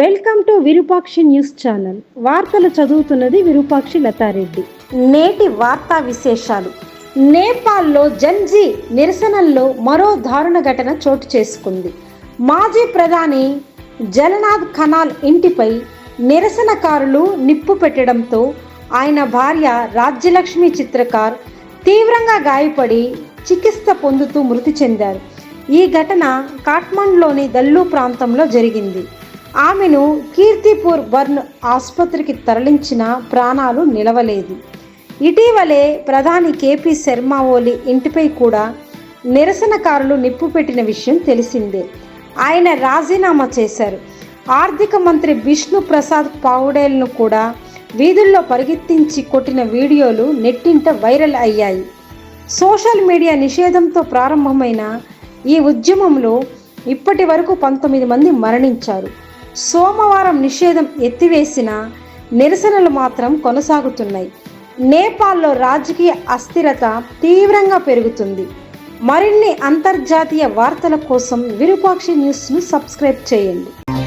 Welcome to Virupakshi news channel. వార్తలు చదువుతున్నది విరూపాక్షి లతారెడ్డి. నేటి వార్తా విశేషాలు. నేపాల్లో జంజీ నిరసనల్లో మరో దారుణ ఘటన చోటు చేసుకుంది. మాజీ ప్రధాని జలనాథ్ ఖనాల్ ఇంటిపై నిరసనకారులు నిప్పు పెట్టడంతో ఆయన భార్య రాజ్యలక్ష్మి చిత్రకార్ తీవ్రంగా గాయపడి చికిత్స పొందుతూ మృతి చెందారు. ఈ ఘటన కాట్మండ్లోని దల్లు ప్రాంతంలో జరిగింది. ఆమెను కీర్తిపూర్ బర్న్ ఆసుపత్రికి తరలించిన ప్రాణాలు నిలవలేదు. ఇటీవలే ప్రధాని కేపీ శర్మ ఓలి ఇంటిపై కూడా నిరసనకారులు నిప్పు పెట్టిన విషయం తెలిసిందే. ఆయన రాజీనామా చేశారు. ఆర్థిక మంత్రి విష్ణు ప్రసాద్ పావుడేల్ను కూడా వీధుల్లో పరిగెత్తించి కొట్టిన వీడియోలు నెట్టింట వైరల్ అయ్యాయి. సోషల్ మీడియా నిషేధంతో ప్రారంభమైన ఈ ఉద్యమంలో ఇప్పటి వరకు పంతొమ్మిది మంది మరణించారు. సోమవారం నిషేధం ఎత్తివేసిన నిరసనలు మాత్రం కొనసాగుతున్నాయి. నేపాల్లో రాజకీయ అస్థిరత తీవ్రంగా పెరుగుతుంది. మరిన్ని అంతర్జాతీయ వార్తల కోసం విరూపాక్షి న్యూస్ను సబ్స్క్రైబ్ చేయండి.